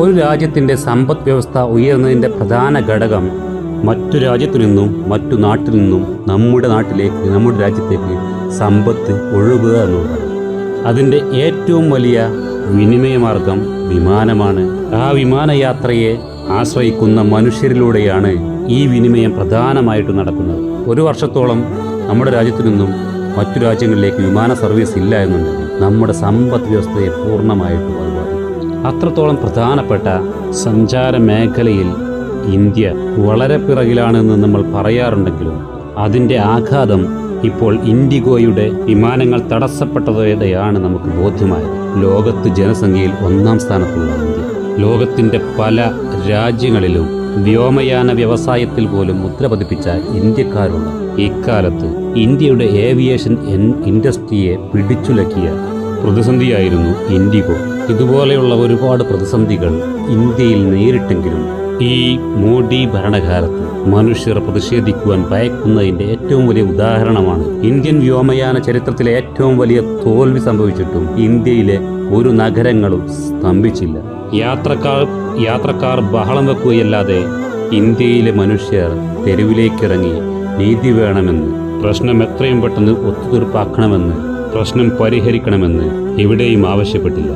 ഒരു രാജ്യത്തിന്റെ സമ്പദ് വ്യവസ്ഥ ഉയർന്നതിന്റെ പ്രധാന ഘടകം മറ്റു രാജ്യത്തു നിന്നും മറ്റു നാട്ടിൽ നിന്നും നമ്മുടെ നാട്ടിലേക്ക് നമ്മുടെ രാജ്യത്തേക്ക് സമ്പത്ത് ഒഴുകുക എന്നുള്ളതാണ്. അതിന്റെ ഏറ്റവും വലിയ വിനിമയമാർഗം വിമാനമാണ്. ആ വിമാനയാത്രയെ ആശ്രയിക്കുന്ന മനുഷ്യരിലൂടെയാണ് ഈ വിനിമയം പ്രധാനമായിട്ടും നടക്കുന്നത്. ഒരു വർഷത്തോളം നമ്മുടെ രാജ്യത്തു നിന്നും മറ്റു രാജ്യങ്ങളിലേക്ക് വിമാന സർവീസ് ഇല്ല എന്നുണ്ടെങ്കിൽ നമ്മുടെ സമ്പദ് വ്യവസ്ഥയെ പൂർണമായിട്ടും അത് ബാധിക്കും അത്രത്തോളം പ്രധാനപ്പെട്ട സഞ്ചാര മേഖലയിൽ ഇന്ത്യ വളരെ പിറകിലാണെന്ന് നമ്മൾ പറയാറുണ്ടെങ്കിലും അതിന്റെ ആഘാതം ഇപ്പോൾ ഇൻഡിഗോയുടെ വിമാനങ്ങൾ തടസ്സപ്പെട്ടതോടെയാണ് നമുക്ക് ബോധ്യമായത്. ലോകത്ത് ജനസംഖ്യയിൽ ഒന്നാം സ്ഥാനത്തുള്ള ഇന്ത്യ. ലോകത്തിന്റെ പല രാജ്യങ്ങളിലും വ്യോമയാന വ്യവസായത്തിൽ പോലും മുദ്ര പതിപ്പിച്ച ഇന്ത്യക്കാരുള്ള ഇക്കാലത്ത് ഇന്ത്യയുടെ ഏവിയേഷൻ ഇൻഡസ്ട്രിയെ പിടിച്ചുലക്കിയ പ്രതിസന്ധിയായിരുന്നു ഇൻഡിഗോ. ഇതുപോലെയുള്ള ഒരുപാട് പ്രതിസന്ധികൾ ഇന്ത്യയിൽ നേരിട്ടെങ്കിലും ഈ മോഡി ഭരണകാലത്ത് മനുഷ്യർ പ്രതിഷേധിക്കുവാൻ ഭയക്കുന്നതിന്റെ ഏറ്റവും വലിയ ഉദാഹരണമാണ് ഇന്ത്യൻ വ്യോമയാന ചരിത്രത്തിലെ ഏറ്റവും വലിയ തോൽവി സംഭവിച്ചിട്ടും ഇന്ത്യയിലെ ഒരു നഗരങ്ങളും സ്തംഭിച്ചില്ല. യാത്രക്കാർ യാത്രക്കാർ ബഹളം വെക്കുകയല്ലാതെ ഇന്ത്യയിലെ മനുഷ്യർ തെരുവിലേക്കിറങ്ങി നീതി വേണമെന്ന് പ്രശ്നം എത്രയും പെട്ടെന്ന് ഒത്തുതീർപ്പാക്കണമെന്ന് പ്രശ്നം പരിഹരിക്കണമെന്ന് എവിടെയും ആവശ്യപ്പെട്ടില്ല.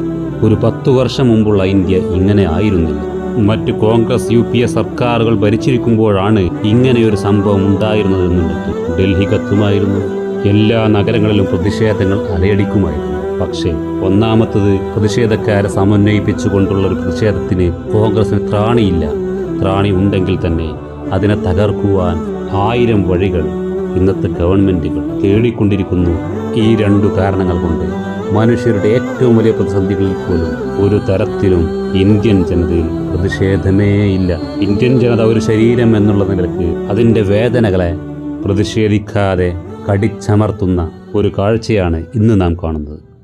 ഒരു പത്തു വർഷം മുമ്പുള്ള ഇന്ത്യ ഇങ്ങനെ ആയിരുന്നില്ല. മറ്റ് കോൺഗ്രസ് യു പി എ സർക്കാരുകൾ ഭരിച്ചിരിക്കുമ്പോഴാണ് ഇങ്ങനെയൊരു സംഭവം ഉണ്ടായിരുന്നതെന്നുണ്ടെങ്കിൽ ഡൽഹി കത്തുമായിരുന്നു. എല്ലാ നഗരങ്ങളിലും പ്രതിഷേധങ്ങൾ അലയടിക്കുമായിരുന്നു. പക്ഷേ ഒന്നാമത്തത് പ്രതിഷേധക്കാരെ സമന്വയിപ്പിച്ചുകൊണ്ടുള്ള ഒരു പ്രതിഷേധത്തിന് കോൺഗ്രസിന് ത്രാണിയില്ല. ത്രാണി ഉണ്ടെങ്കിൽ തന്നെ അതിനെ തകർക്കുവാൻ ആയിരം വഴികൾ ഇന്നത്തെ ഗവൺമെന്റുകൾ തേടിക്കൊണ്ടിരിക്കുന്നു. ഈ രണ്ടു കാരണങ്ങൾ കൊണ്ട് മനുഷ്യരുടെ ഏറ്റവും വലിയ പ്രതിസന്ധികളിൽ പോലും ഒരു തരത്തിലും ഇന്ത്യൻ ജനതയിൽ പ്രതിഷേധമേ ഇല്ല. ഇന്ത്യൻ ജനത ഒരു ശരീരം എന്നുള്ള നിലയ്ക്ക് അതിന്റെ വേദനകളെ പ്രതിഷേധിക്കാതെ കടിച്ചമർത്തുന്ന ഒരു കാഴ്ചയാണ് ഇന്ന് നാം കാണുന്നത്.